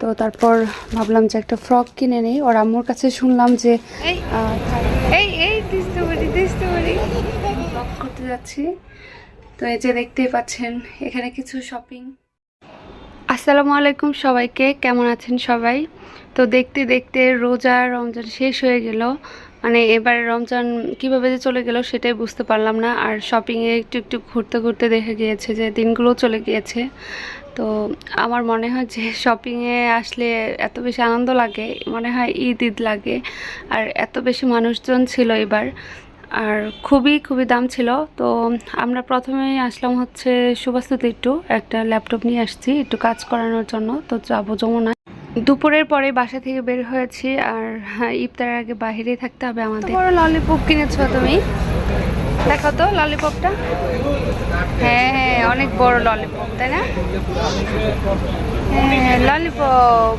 তো। তারপর ভাবলাম যে একটা ফ্রক কিনে নেই। ওর আম্মুর কাছে শুনলাম যে এই এই করতে যাচ্ছি। তো এই যে দেখতেই পাচ্ছেন এখানে কিছু শপিং আসসালামু আলাইকুম সবাইকে কেমন আছেন সবাই? তো দেখতে দেখতে রোজা রমজান শেষ হয়ে গেল। মানে এবার রমজান কীভাবে যে চলে গেল সেটাই বুঝতে পারলাম না। আর শপিংয়ে একটু একটু ঘুরতে ঘুরতে দেখা গিয়েছে যে দিনগুলো চলে গিয়েছে। তো আমার মনে হয় যে শপিংয়ে আসলে এত বেশি আনন্দ লাগে, মনে হয় ঈদ ঈদ লাগে। আর এত বেশি মানুষজন ছিল এবার। আর খুবই খুবই দাম ছিল। তো আমরা প্রথমেই আসলাম হচ্ছে সুবাস্তুতে একটু একটা ল্যাপটপ নিয়ে আসছি, একটু কাজ করানোর জন্য। তো যাব যমুনা দুপুরের পরে বাসা থেকে বের হয়েছি আর হ্যাঁ, ইফতারের আগে বাইরেই থাকতে হবে আমাদের। বড় ললিপপ কিনেছো তুমি? দেখো তো ললিপপটা হ্যাঁ হ্যাঁ অনেক বড় ললিপপ তাই না? হ্যাঁ ললিপপ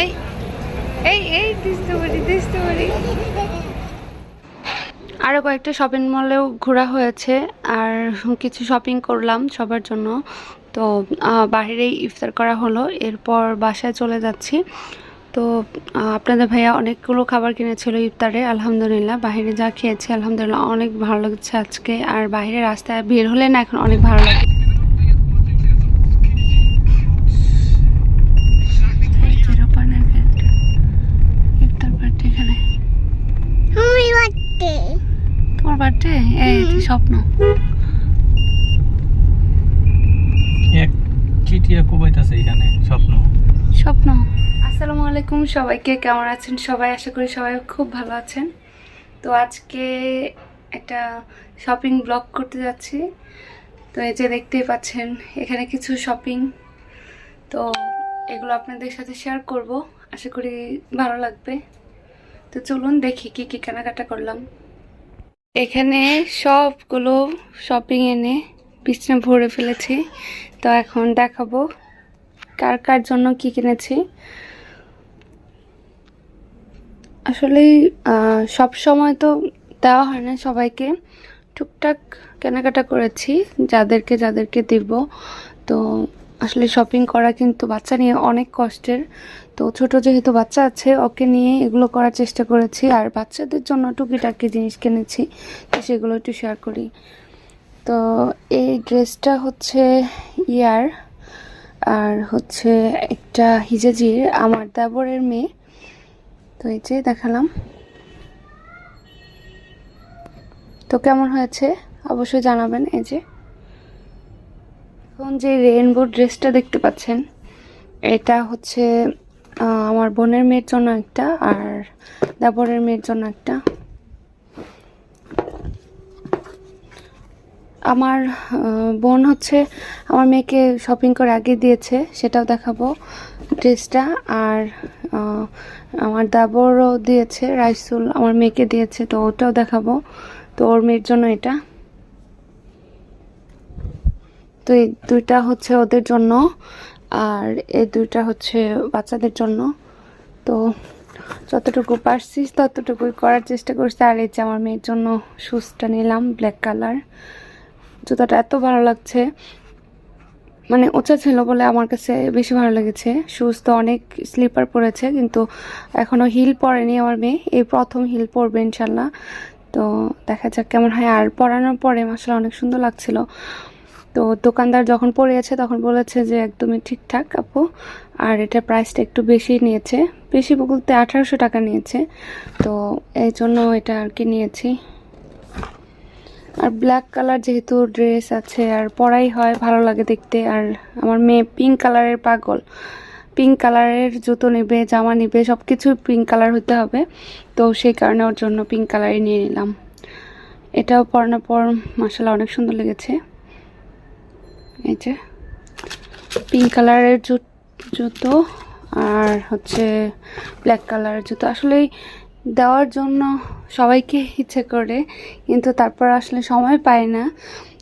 এই এই এই দিতে পারি দিতে পারি আরও কয়েকটা শপিং মলেও ঘোরা হয়েছে আর কিছু শপিং করলাম সবার জন্য। তো বাহিরেই ইফতার করা হলো, এরপর বাসায় চলে যাচ্ছি। তো আপনাদের ভাইয়া অনেকগুলো খাবার কিনেছিল ইফতারে, আলহামদুলিল্লাহ। বাহিরে যা খেয়েছে, আলহামদুলিল্লাহ, অনেক ভালো লাগছে আজকে। আর বাইরে রাস্তায় বের হলে না এখন অনেক ভালো লাগে এই যে রোপানের গেট। ইফতার পার্টি এখানে তোমার বার্থডে এই যে স্বপ্ন। এক চিটিয়া কুবাইতেছে এখানে স্বপ্ন। স্বপ্ন। আসসালামু আলাইকুম সবাইকে কেমন আছেন? সবাই আশা করি সবাই খুব ভালো আছেন। তো আজকে একটা শপিং ব্লগ করতে যাচ্ছি। তো এই যে দেখতেই পাচ্ছেন এখানে কিছু শপিং তো এগুলো আপনাদের সাথে শেয়ার করব। আশা করি ভালো লাগবে। তো চলুন দেখি কি কি কেনাকাটা করলাম। এখানে সবগুলো শপিং এনে বিছনা ভরে ফেলেছি। তো এখন দেখাবো কার কার জন্য কি কিনেছি। আসলে সব সময় তো দেওয়া হয় না সবাইকে। টুকটাক কেনাকাটা করেছি, যাদেরকে যাদেরকে দিব। তো আসলে শপিং করা কিন্তু বাচ্চা নিয়ে অনেক কষ্টের। তো ছোট যেহেতু বাচ্চা আছে, ওকে নিয়ে এগুলো করার চেষ্টা করেছি আর বাচ্চাদের জন্য টুকিটাকি জিনিস কিনেছি, তো সেগুলো একটু শেয়ার করি। তো এই ড্রেসটা হচ্ছে ইয়ার, আর হচ্ছে একটা হিজাজির, আমার দেবরের মেয়ে। তো এই যে দেখালাম। তো কেমন হয়েছে? অবশ্যই জানাবেন এই যে। এখন যে রেইনবো ড্রেসটা দেখতে পাচ্ছেন, এটা হচ্ছে আমার বোনের মেয়ের জন্য একটা আর দেবরের মেয়ের জন্য একটা। আমার বোন হচ্ছে, আমার মেয়েকে শপিং করে আগে দিয়েছে, সেটাও দেখাবো ড্রেসটা আর আমার দাবরও দিয়েছে, রাইসুল, আমার মেয়েকে দিয়েছে, তো ওটাও দেখাবো। তো ওর মেয়ের জন্য এটা। তো এই দুইটা হচ্ছে ওদের জন্য আর এই দুইটা হচ্ছে বাচ্চাদের জন্য। তো যতটুকু পারছি, ততটুকুই করার চেষ্টা করছি। আর এই যে আমার মেয়ের জন্য শুজটা নিলাম ব্ল্যাক কালার জুতাটা এত ভালো লাগছে। মানে উঁচা ছিল বলে আমার কাছে বেশি ভালো লেগেছে। শুজ তো অনেক স্লিপার পরেছে, কিন্তু এখনও হিল পরেনি আমার মেয়ে। এই প্রথম হিল পরবে ইনশাল্লাহ। তো দেখা যাক কেমন হয়। আর পরানোর পরে মাসাল অনেক সুন্দর লাগছিল। তো দোকানদার যখন পরিয়েছে তখন বলেছে যে একদমই ঠিকঠাক আপু। আর এটা প্রাইসটা একটু বেশি নিয়েছে। বেশি বলতে আঠারোশো টাকা নিয়েছে। তো এই জন্য এটা আর কি নিয়েছি। আর ব্ল্যাক কালার যেহেতু ড্রেস আছে, আর পরাই হয়, ভালো লাগে দেখতে। আর আমার মেয়ে পিঙ্ক কালারের পাগল। পিঙ্ক কালারের জুতো নেবে, জামা নেবে সব কিছু পিঙ্ক কালার হতে হবে। তো সেই কারণে ওর জন্য পিঙ্ক কালারই নিয়ে নিলাম। এটাও পরানোর পর মাসালা অনেক সুন্দর লেগেছে। এই যে পিঙ্ক কালারের জুতো আর হচ্ছে ব্ল্যাক কালারের জুতো। আসলেই দেওয়ার জন্য সবাইকে ইচ্ছে করে, কিন্তু তারপর আসলে সময় পায় না।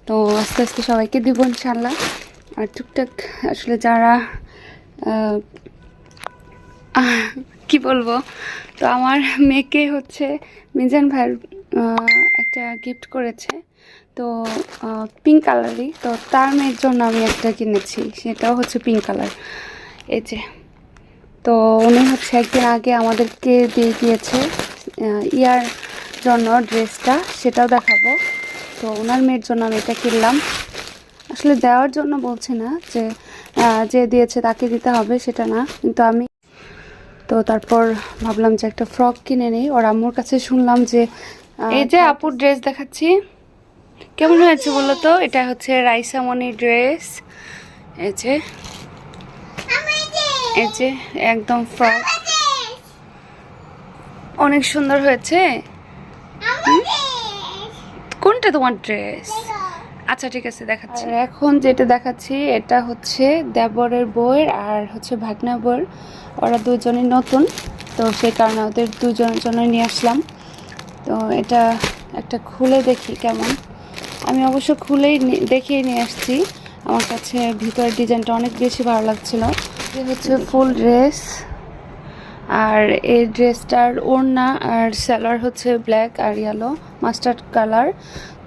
তো আস্তে আস্তে সবাইকে দিব ইনশাল্লাহ আর টুকটাক আসলে যারা কি বলব? তো আমার মেয়েকে হচ্ছে মিজান ভাইয়ের একটা গিফট করেছে। তো পিঙ্ক কালারই তো তার মেয়ের জন্য আমি একটা কিনেছি সেটাও হচ্ছে পিঙ্ক কালার এই যে তো উনি হচ্ছে একদিন আগে আমাদেরকে দিয়ে গিয়েছে ইয়ার জন্য ড্রেসটা সেটাও দেখাবো। তো ওনার মেয়ের জন্য আমি এটা কিনলাম। আসলে দেওয়ার জন্য বলছি না যে যে দিয়েছে তাকে দিতে হবে সেটা না। কিন্তু আমি তো তারপর ভাবলাম যে একটা ফ্রক কিনে নিই। ওর আম্মুর কাছে শুনলাম যে এই যে আপুর ড্রেস দেখাচ্ছি। কেমন হয়েছে বলো তো? এটা হচ্ছে রাইসামণির ড্রেস। এই যে এই যে, একদম ফ্রক। অনেক সুন্দর হয়েছে? কোনটা তোমার ড্রেস? আচ্ছা ঠিক আছে, দেখাচ্ছি। এখন যেটা দেখাচ্ছি, এটা হচ্ছে দেবরের বইয়ের আর হচ্ছে ভাগনা বইয়ের ওরা দুজনই নতুন, তো সেই কারণে ওদের দুজনের জন্য নিয়ে আসলাম। তো এটা একটা খুলে দেখি কেমন। আমি অবশ্য খুলেই দেখিয়ে নিয়ে আসছি। আমার কাছে ভিতরের ডিজাইনটা অনেক বেশি ভালো লাগছিল। এই হচ্ছে ফুল ড্রেস। আর এই ড্রেসটার ওড়না আর স্যালোয়ার হচ্ছে ব্ল্যাক আর ইয়েলো মাস্টার্ড কালার।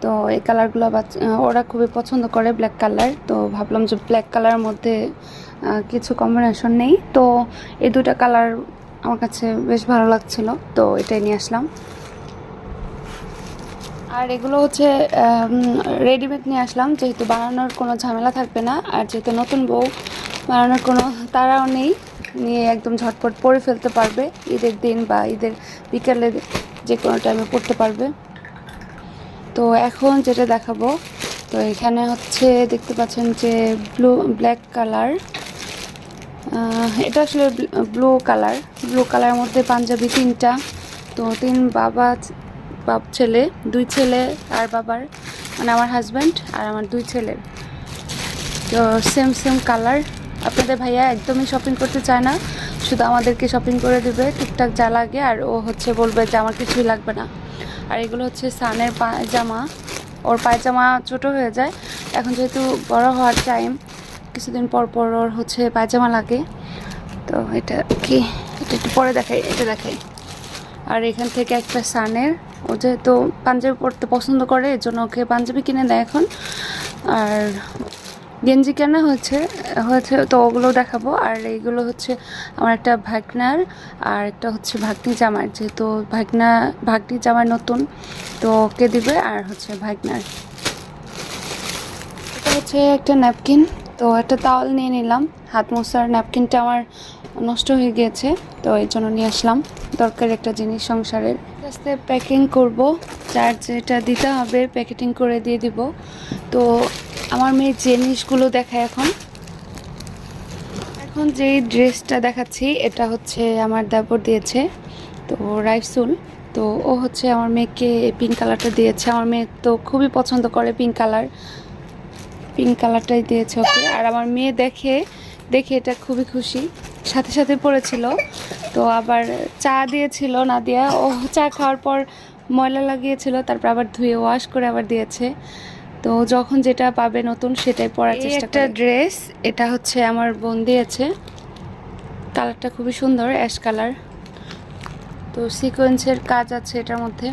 তো এই কালারগুলো ওরা খুবই পছন্দ করে ব্ল্যাক কালার। তো ভাবলাম যে ব্ল্যাক কালারের মধ্যে কিছু কম্বিনেশন নেই। তো এই দুটা কালার আমার কাছে বেশ ভালো লাগছিল। তো এটাই নিয়ে আসলাম। আর এগুলো হচ্ছে রেডিমেড নিয়ে আসলাম, যেহেতু বানানোর কোনো ঝামেলা থাকবে না, আর যেহেতু নতুন বউ, বানানোর কোনো তারাও নেই, নিয়ে একদম ঝটপট পরে ফেলতে পারবে, ঈদের দিন বা ঈদের বিকালে যে কোনো টাইমে পড়তে পারবে। তো এখন যেটা দেখাবো, তো এখানে হচ্ছে দেখতে পাচ্ছেন যে ব্লু ব্ল্যাক কালার এটা আসলে ব্লু কালার ব্লু কালারের মধ্যে পাঞ্জাবি তিনটা, তো তিন বাবা বাপ ছেলে, দুই ছেলে আর বাবার মানে আমার হাজব্যান্ড আর আমার দুই ছেলের তো সেম সেম কালার আপনাদের ভাইয়া একদমই শপিং করতে চায় না, শুধু আমাদেরকে শপিং করে দেবে, টুকটাক যা লাগে, আর ও হচ্ছে বলবে যে আমার কিছুই লাগবে না। আর এগুলো হচ্ছে সানের পায়জামা। ওর পায়জামা ছোট হয়ে যায়। এখন যেহেতু বড় হওয়ার টাইম কিছুদিন পর পর ওর হচ্ছে পায়জামা লাগে। তো এটা কি? এটা একটু পরে দেখাই, এটা দেখাই। আর এখান থেকে একটা সানের ও যেহেতু পাঞ্জাবি পরতে পছন্দ করে এর জন্য ওকে পাঞ্জাবি কিনে দেয় এখন। আর গেঞ্জি কেনা হয়েছে হয়েছে তো ওগুলো দেখাবো। আর এইগুলো হচ্ছে আমার একটা ভাগনার, আর একটা হচ্ছে ভাগ্নি জামার যেহেতু ভাগনা, ভাগ্নি জামার নতুন, তো ওকে দিবে আর হচ্ছে ভাগনার। এটা হচ্ছে একটা ন্যাপকিন তো একটা তাওয়াল নিয়ে নিলাম। হাত মোছার ন্যাপকিনটা আমার নষ্ট হয়ে গিয়েছে, তো এই জন্য নিয়ে আসলাম। দরকারি একটা জিনিস সংসারের। আস্তে প্যাকিং করব। যার যেটা দিতে হবে প্যাকেটিং করে দিয়ে দিব। তো আমার মেয়ে জিনিসগুলো দেখায় এখন। এখন যে ড্রেসটা দেখাচ্ছি, এটা হচ্ছে আমার দেবর দিয়েছে, তো রাইসুল তো ও হচ্ছে আমার মেয়েকে পিঙ্ক কালারটা দিয়েছে। আমার মেয়ে তো খুবই পছন্দ করে পিঙ্ক কালার পিঙ্ক কালারটাই দিয়েছে ওকে। আর আমার মেয়ে দেখে দেখে এটা খুবই খুশি। সাথে সাথে পড়েছিল। তো আবার চা দিয়েছিল না দিয়া ও চা খাওয়ার পর ময়লা লাগিয়েছিল তারপর আবার ধুয়ে ওয়াশ করে আবার দিয়েছে। তো যখন যেটা পাবে নতুন সেটাই পরার চেষ্টা একটা ড্রেস এটা হচ্ছে আমার বোন দিয়েছে। কালারটা খুবই সুন্দর অ্যাশ কালার তো সিকোয়েন্সের কাজ আছে এটার মধ্যে।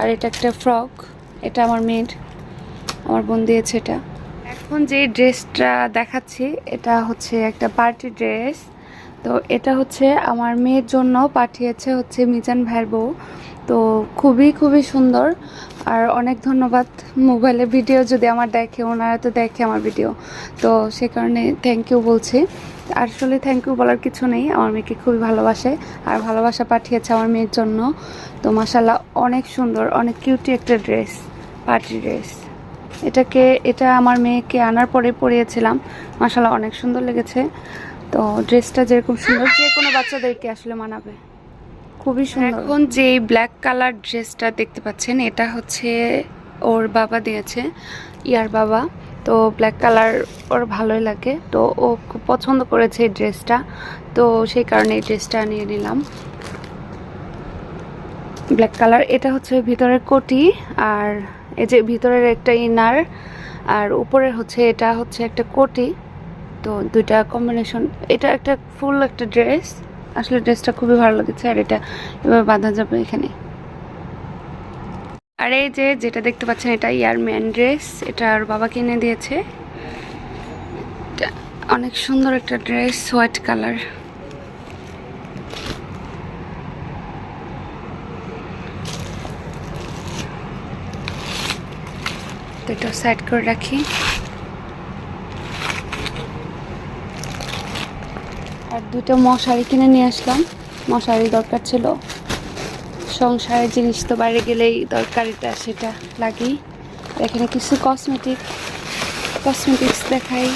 আর এটা একটা ফ্রক এটা আমার মেয়ের। আমার বোন দিয়েছে এটা। এখন যে ড্রেসটা দেখাচ্ছি এটা হচ্ছে একটা পার্টি ড্রেস তো এটা হচ্ছে আমার মেয়ের জন্য পাঠিয়েছে হচ্ছে মিজান ভাইয়ের বউ। তো খুবই খুবই সুন্দর। আর অনেক ধন্যবাদ মোবাইলে ভিডিও যদি আমার দেখে, ওনারা তো দেখে আমার ভিডিও। তো সে কারণে থ্যাংক ইউ বলছি। আসলে থ্যাংক ইউ বলার কিছু নেই, আমার মেয়েকে খুবই ভালোবাসে। আর ভালোবাসা পাঠিয়েছে আমার মেয়ের জন্য। তো মাসাল্লাহ অনেক সুন্দর, অনেক কিউটি একটা ড্রেস পার্টি ড্রেস এটাকে, এটা আমার মেয়েকে আনার পরে পরিয়েছিলাম। মাসাল্লাহ অনেক সুন্দর লেগেছে। তো ড্রেসটা যেরকম সুন্দর, যে কোনো বাচ্চাদেরকে আসলে মানাবে। খুবই সুন্দর। এখন যে ব্ল্যাক কালার ড্রেসটা দেখতে পাচ্ছেন, এটা হচ্ছে ওর বাবা দিয়েছে, ইয়ার বাবা। তো ব্ল্যাক কালার ওর ভালোই লাগে। তো ও খুব পছন্দ করেছে এই ড্রেসটা। তো সেই কারণে এই ড্রেসটা নিয়ে নিলাম। ব্ল্যাক কালার এটা হচ্ছে ভিতরের কোটি আর এই যে ভিতরের একটা ইনার আর উপরের হচ্ছে, এটা হচ্ছে একটা কোটি। তো দুইটা কম্বিনেশন এটা একটা ফুল একটা ড্রেস আসলে ড্রেসটা খুবই ভালো লেগেছে আর এটা এবার বাঁধা যাবে এখানে। আর এই যে যেটা দেখতে পাচ্ছেন, এটা ইয়ার ম্যান ড্রেস, এটা আর বাবা কিনে দিয়েছে। অনেক সুন্দর একটা ড্রেস, হোয়াইট কালার। এটা সাইড করে রাখি। আর দুটো মশারি কিনে নিয়ে আসলাম। মশারি দরকার ছিল। সংসারের জিনিস তো বাইরে গেলেই দরকারিটা সেটা লাগি এখানে কিছু কসমেটিক কসমেটিক্স দেখাই।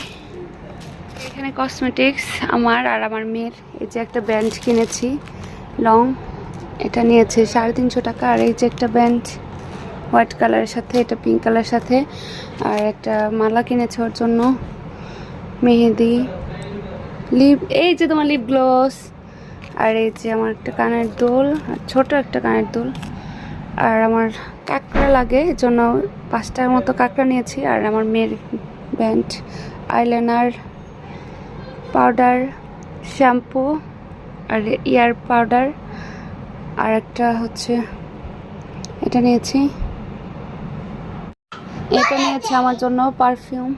এখানে কসমেটিক্স আমার আর আমার মেয়ের। এই যে একটা ব্যান্ড কিনেছি লং এটা নিয়েছে সাড়ে তিনশো টাকা। আর এই যে একটা ব্যান্ড হোয়াইট কালারের সাথে, এটা পিঙ্ক কালারের সাথে। আর একটা মালা কিনেছে ওর জন্য, মেহেদি। লিপ এই যে তোমার লিপ গ্লস আর এই যে আমার একটা কানের দোল, ছোট একটা কানের দুল, আর আমার কাঁকড়া লাগে এই জন্য পাঁচটার মতো কাঁকড়া নিয়েছি, আর আমার মেয়ের ব্যান্ড আইলাইনার পাউডার শ্যাম্পু আর ইয়ার পাউডার আর একটা হচ্ছে এটা নিয়েছি। এটা নিয়েছি আমার জন্য পারফিউম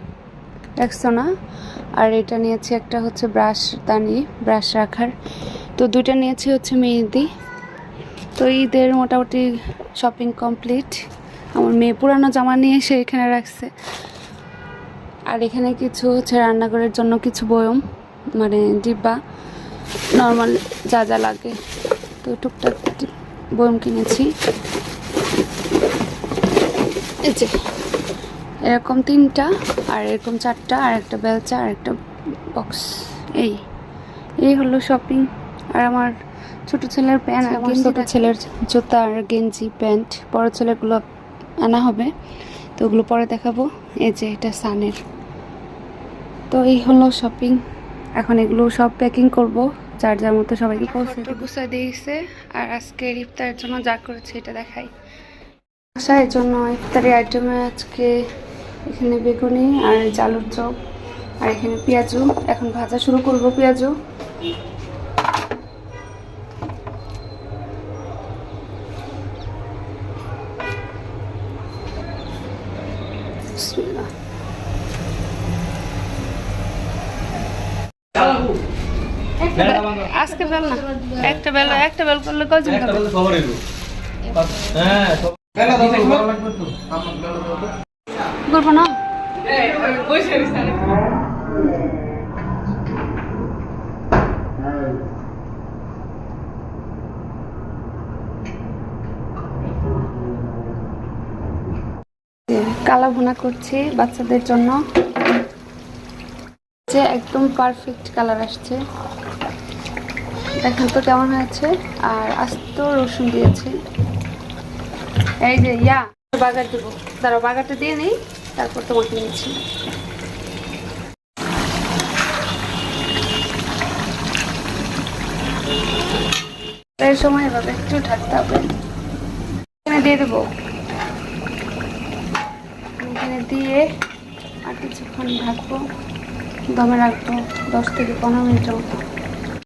না আর এটা নিয়েছি একটা হচ্ছে ব্রাশ দানি, ব্রাশ রাখার। তো দুইটা নিয়েছি হচ্ছে মেহেদি। তো ঈদের মোটামুটি শপিং কমপ্লিট আমার মেয়ে পুরানো জামা নিয়ে এসে এখানে রাখছে। আর এখানে কিছু হচ্ছে রান্নাঘরের জন্য কিছু বয়ম মানে ডিব্বা নর্মাল যা যা লাগে। তো টুকটাক বয়ম কিনেছি। এই যে। এরকম তিনটা আর এরকম চারটা আর একটা বেলচা আর একটা বক্স এই এই হলো শপিং আর আমার ছোট ছেলের প্যান্ট আর ছোট ছেলের জুতা আর গেঞ্জি প্যান্ট। বড় ছেলেগুলো আনা হবে তো ওগুলো পরে দেখাবো। এই যে এটা সানের। তো এই হলো শপিং এখন এগুলো সব প্যাকিং করব। যার যার মতো সবাইকে পৌঁছে গুছাই দিয়েছে আর আজকে ইফতারের জন্য যা করেছে এটা দেখাই। বাসায় জন্য ইফতারি আইটেমে আজকে এখানে বেগুনি আর জালুর চপ আর এখানে পেঁয়াজু। এখন ভাজা শুরু করব পেঁয়াজু। বেল- আজকে বেল না একটা বেল একটা বেল করলে কজন খাবে? বলব না? কালা ভুনা করছি বাচ্চাদের জন্য। যে একদম পারফেক্ট কালার আসছে। দেখেন তো কেমন হয়েছে। আর আস্ত রসুন দিয়েছে। এই যে, ইয়া। বাগার দেবো। দাঁড়াও বাগারটা দিয়ে নেই, তারপর তোমাকে এই সময় এভাবে একটু ঢাকতে হবে। এখানে দিয়ে দেবো। এখানে দিয়ে আর কিছুক্ষণ ঢাকবো। দমে রাখব, দশ থেকে পনেরো মিনিটের মতো।